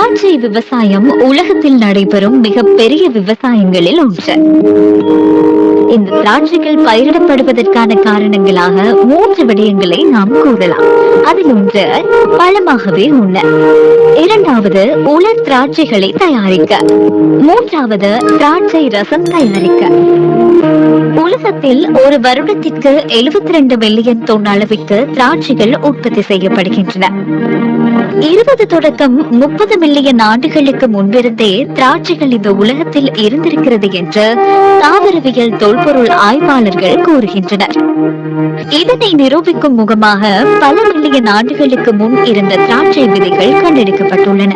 திராட்சை விவசாயம் உலகத்தில் நடைபெறும் மிக பெரிய விவசாயங்களில் ஒன்று. இந்த திராட்சைகள் பயிரிடப்படுவதற்கான காரணங்களாக மூன்று விடயங்களை நாம் கூறலாம். அதில் ஒன்று பழமாகவே உள்ள இரண்டாவது உலர் திராட்சைகளை தயாரிக்க. மூன்றாவது திராட்சை ரசம் தயாரிக்க. உலகத்தில் ஒரு வருடத்திற்கு 72 ரெண்டு மில்லியன் தொன் அளவிற்கு திராட்சைகள் உற்பத்தி செய்யப்படுகின்றன. இருபது தொடக்கம் முப்பது மில்லியன் ஆண்டுகளுக்கு முன்பிருந்தே திராட்சைகள் இந்த உலகத்தில் இருந்திருக்கிறது என்று தாவரவியல் தொல்பொருள் ஆய்வாளர்கள் கூறுகின்றனர். இதனை நிரூபிக்கும் முகமாக பல மில்லியன் ஆண்டுகளுக்கு முன் இருந்த திராட்சை விதைகள் கண்டெடுக்கப்பட்டுள்ளன.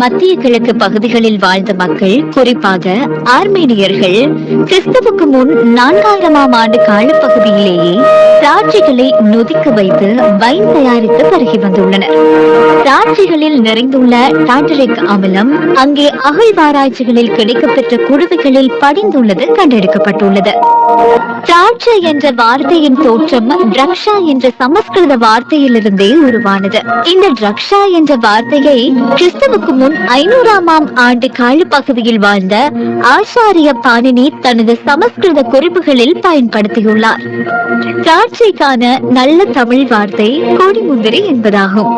மத்திய கிழக்கு பகுதிகளில் வாழ்ந்த மக்கள் குறிப்பாக ஆர்மேனியர்கள் கிறிஸ்துவுக்கு முன் நான்காயிரமாம் ஆண்டு காலப்பகுதியிலேயே திராட்சைகளை நொதிக்க வைத்து வைன் தயாரித்து பருகி வந்துள்ளனர். திராட்சைகளில் நிறைந்துள்ள டாட்டரிக் அமிலம் அங்கே அகழ்வாராய்ச்சிகளில் கிடைக்கப்பெற்ற குடுவைகளில் படிந்துள்ளது கண்டெடுக்கப்பட்டுள்ளது. திராட்சை என்ற வார்த்தையின் தோற்றம் ரக்ஷா என்ற சமஸ்கிருத வார்த்தையிலிருந்தே உருவானது. இந்த ட்ரக்ஷா என்ற வார்த்தையை கிறிஸ்துவுக்கு முன் ஐநூறாமாம் ஆண்டு காலப்பகுதியில் வாழ்ந்த ஆச்சாரிய பாணினி தனது சமஸ்கிருத குறிப்புகளில் பயன்படுத்தியுள்ளார். திராட்சைக்கான நல்ல தமிழ் வார்த்தை கொடிமுந்திரி என்பதாகும்.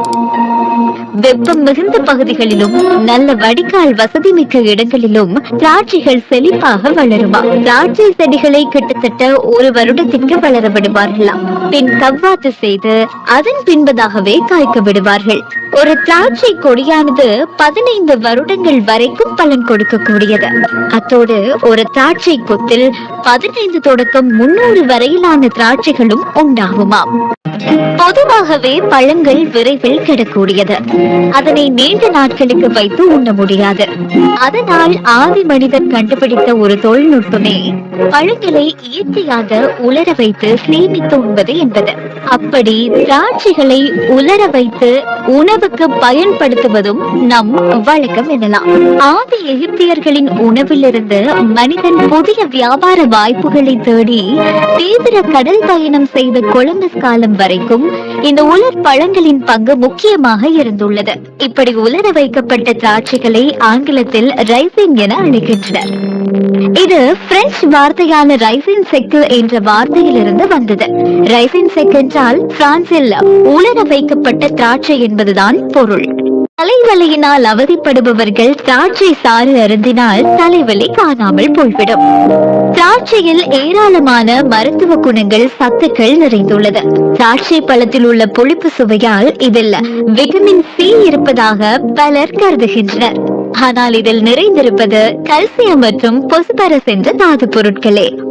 வெப்பம் மிகுந்த பகுதிகளிலும் நல்ல வடிகால் வசதி மிக்க இடங்களிலும் திராட்சைகள் செழிப்பாக வளருமா? திராட்சை செடிகளை கிட்டத்தட்ட ஒரு வருடத்திற்கு வளர விடுவார்களாம் பின் கவ்வாத்து செய்து அதன் பின்பதாகவே காய்க்க விடுவார்கள். ஒரு திராட்சை கொடியானது பதினைந்து வருடங்கள் வரைக்கும் பலன் கொடுக்கக்கூடியது. அத்தோடு ஒரு திராட்சை கொத்தில் பதினைந்து தொடக்கம் முன்னூறு வரையிலான திராட்சைகளும் உண்டாகுமாம். பொதுவாகவே பழங்கள் விரைவில் கிடக்கூடியது அதனை நீண்ட நாட்களுக்கு வைத்து உண்ண முடியாது. அதனால் ஆதி மனிதன் கண்டுபிடித்த ஒரு தொழில்நுட்பமே பழங்களை இயற்கையாக உலர வைத்து சேமித்து உண்பது என்பது. அப்படி திராட்சைகளை உலர வைத்து உணவுக்கு பயன்படுத்துவதும் நம் வழக்கம் எனலாம். ஆதி எகிப்தியர்களின் உணவிலிருந்து மனிதன் புதிய வியாபார வாய்ப்புகளை தேடி தீவிர கடல் பயணம் செய்த கொலம்பஸ் காலம் வரைக்கும் இந்த உலர் பழங்களின் பங்கு முக்கியமாக இருந்துள்ளது. இப்படி உலர வைக்கப்பட்ட திராட்சைகளை ஆங்கிலத்தில் ரைசின் என அழைக்கின்றனர். இது பிரெஞ்சு வார்த்தையான ரைசின் செக்கு என்ற வார்த்தையிலிருந்து வந்தது. ரைசின் செக் என்றால் பிரான்சில் உலர வைக்கப்பட்ட திராட்சை என்பதுதான் பொருள். தலைவலியினால் அவதிப்படுபவர்கள் திராட்சை சாறு அருந்தினால் தலைவலி காணாமல் போய்விடும். திராட்சையில் ஏராளமான மருத்துவ குணங்கள் சத்துக்கள் நிறைந்துள்ளது. திராட்சை பழத்தில் உள்ள புளிப்பு சுவையால் இதில் விட்டமின் சி இருப்பதாக பலர் கருதுகின்றனர். ஆனால் இதில் நிறைந்திருப்பது கல்சியம் மற்றும் பொசுபரஸ் என்ற தாது பொருட்களே.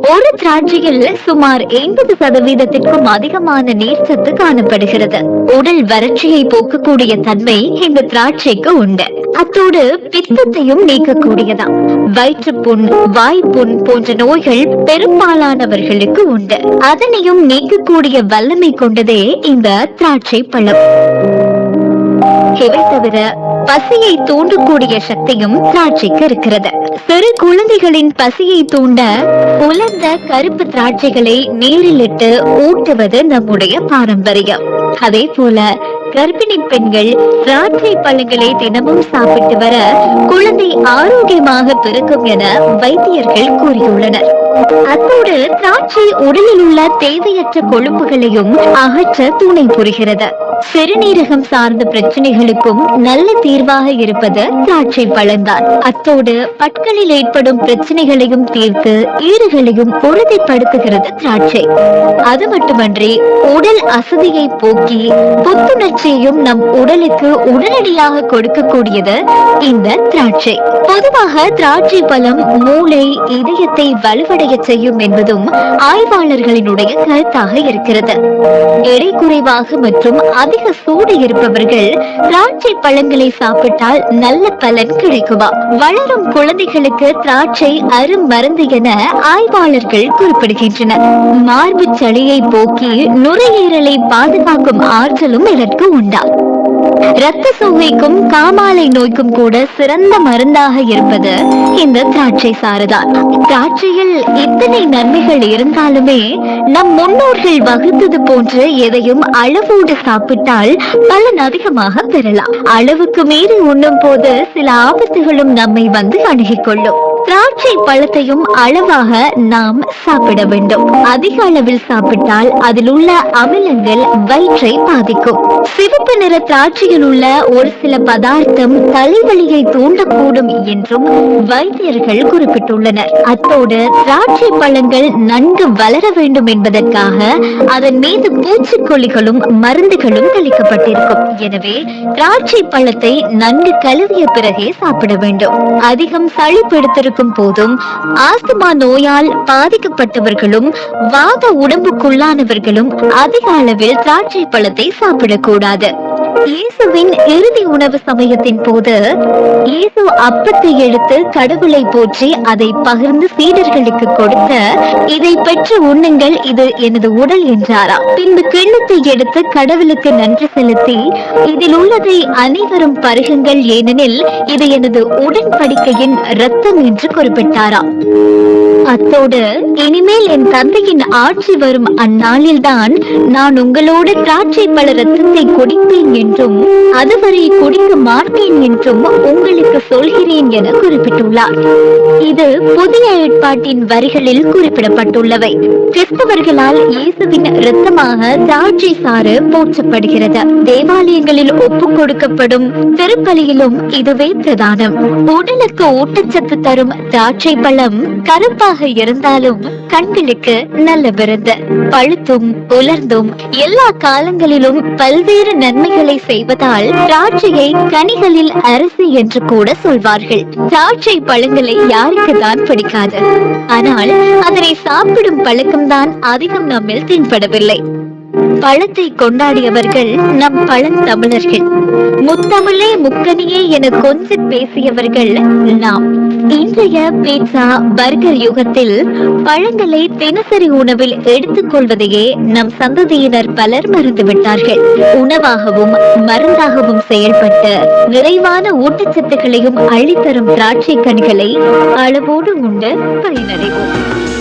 ஒரு திராட்சையில் சுமார் எண்பது சதவீதத்திற்கும் அதிகமான நீர்ச்சத்து காணப்படுகிறது. உடல் வறட்சியை போக்கக்கூடிய தன்மை இந்த திராட்சைக்கு உண்டு. அத்தோடு பித்தத்தையும் நீக்கக்கூடியதாம். வயிற்றுப்புண் வாய்ப்புண் போன்ற நோய்கள் பெரும்பாலானவர்களுக்கு உண்டு. அதனையும் நீக்கக்கூடிய வல்லமை கொண்டதே இந்த திராட்சை பழம். இவை தவிர பசியை தூண்டக்கூடிய சக்தியும் திராட்சைக்கு இருக்கிறது. சிறு குழந்தைகளின் பசியை தூண்ட உலர்ந்த கருப்பு திராட்சைகளை நீரில் இட்டு ஊட்டுவது நம்முடைய பாரம்பரியம். அதே போல கர்ப்பிணி பெண்கள் திராட்சை பழங்களை தினமும் சாப்பிட்டு வர குழந்தை ஆரோக்கியமாக பிறக்கும் என வைத்தியர்கள் கூறியுள்ளனர். அத்தோடு திராட்சை உடலில் உள்ள தேவையற்ற கொழுப்புகளையும் அகற்ற துணை புரிகிறது. சிறுநீரகம் சார்ந்த பிரச்சனைகளுக்கும் நல்ல தீர்வாக இருப்பது திராட்சை பழந்தான் அத்தோடு பட்களில் ஏற்படும் பிரச்சனைகளையும் தீர்த்து ஈறுகளையும் உறுதிப்படுத்துகிறது திராட்சை. அது மட்டுமன்றி உடல் அசதியை போக்கி புத்துணர்ச்சியையும் நம் உடலுக்கு உடனடியாக கொடுக்கக்கூடியது இந்த திராட்சை. பொதுவாக திராட்சை பழம் மூளை இதயத்தை வலுவடைய செய்யும் என்பதும் ஆய்வாளர்களினுடைய கருத்தாக இருக்கிறது. எடை குறைவாக மற்றும் அதிக சூடு இருப்பவர்கள் திராட்சை பழங்களை சாப்பிட்டால் நல்ல பலன் கிடைக்குமா? வளரும் குழந்தைகளுக்கு திராட்சை அருமருந்து என ஆய்வாளர்கள் குறிப்பிடுகின்றனர். மார்பு சளியை போக்கி நுரையீரலை பாதுகாக்கும் ஆற்றலும் இதற்கு உண்டா? இரத்த சோகைக்கும் காமாலை நோய்க்கும் கூட சிறந்த மருந்தாக இருப்பது இந்த திராட்சை சாறுதான். திராட்சையில் இத்தனை நன்மைகள் இருந்தாலுமே நம் முன்னோர்கள் வகுத்தது போன்று எதையும் அளவோடு சாப்பிட்டால் பலன் அதிகமாக பெறலாம். அளவுக்கு மீறி உண்ணும் போது சில ஆபத்துகளும் நம்மை வந்து அணுகிக் கொள்ளும் திராட்சை பழத்தையும் அளவாக நாம் சாப்பிட வேண்டும். அதிக அளவில் சாப்பிட்டால் அதில் உள்ள அமிலங்கள் வயிற்றை பாதிக்கும். சிவப்பு நிற திராட்சையில் உள்ள ஒரு சில பதார்த்தம் தலைவலியை தூண்டக்கூடும் என்றும் வைத்தியர்கள் குறிப்பிட்டுள்ளனர். அத்தோடு திராட்சை பழங்கள் நன்கு வளர வேண்டும் என்பதற்காக அதன் மீது பூச்சிக்கொல்லிகளும் மருந்துகளும் தெளிக்கப்பட்டிருக்கும். எனவே திராட்சை பழத்தை நன்கு கழுவிய பிறகே சாப்பிட வேண்டும். அதிகம் சளி பிடித்திருக்கும் போதும் ஆஸ்துமா நோயால் பாதிக்கப்பட்டவர்களும் வாத உடம்புக்குள்ளானவர்களும் அதிக அளவில் திராட்சை பழத்தை சாப்பிடக்கூடாது. இயேசுவின் இறுதி உணவு சமயத்தின் போது இயேசு அப்பத்தை எடுத்து கடவுளை போற்றி அதை பகிர்ந்து சீடர்களுக்கு கொடுத்த இதை பெற்று உண்ணுங்கள் இது எனது உடல் என்றாரா. பின்பு கிண்ணத்தை எடுத்து கடவுளுக்கு நன்றி செலுத்தி இதில் உள்ளதை அனைவரும் பருகுங்கள் ஏனெனில் இது எனது உடன்படிக்கையின் ரத்தம் என்று குறிப்பிட்டாரா. அத்தோடு இனிமேல் என் தந்தையின் ஆட்சி வரும் அந்நாளில்தான் நான் உங்களோடு திராட்சை பல ரத்தத்தை குடிப்பேன் என்றும் அதுவரை குடிக்க மாட்டேன் என்றும் உங்களுக்கு சொல்கிறேன் என குறிப்பிட்டுள்ளார். இது புதிய ஏற்பாட்டின் வரிகளில் குறிப்பிடப்பட்டுள்ளவை. கிறிஸ்தவர்களால் இயேசுவின் இரத்தமாக திராட்சை சாறு போற்றப்படுகிறது. தேவாலயங்களில் ஒப்பு கொடுக்கப்படும் திருப்பலியிலும் இதுவே பிரதானம். உடலுக்கு ஊட்டச்சத்து தரும் திராட்சை பழம் கருப்பாக இருந்தாலும் கண்களுக்கு நல்ல விருந்து. பழுத்தும் உலர்ந்தும் எல்லா காலங்களிலும் பல்வேறு நன்மைகளை செய்வதால் திராட்சையை கனிகளில் அரிசி என்று கூட சொல்வார்கள். திராட்சை பழங்களை யாருக்கு தான் பிடிக்காது. ஆனால் அதனை சாப்பிடும் பழக்கம்தான் அதிகம் நம்மில் தென்படவில்லை. பழத்தை கொண்டாடியவர்கள் நம் பழந்தமிழர்கள். முத்தமிழே முக்கனியே என கொஞ்சம் பேசியவர்கள் நாம். இன்றைய பீட்சா பர்கர் யுகத்தில் பழங்களை தினசரி உணவில் எடுத்துக் கொள்வதையே நம் சந்ததியினர் பலர் மறந்துவிட்டார்கள் உணவாகவும் மருந்தாகவும் செயல்பட்டு நிறைவான ஊட்டச்சத்துக்களையும் அள்ளித்தரும் திராட்சை கண்களை அளவோடு உண்டு பயனடைவோம்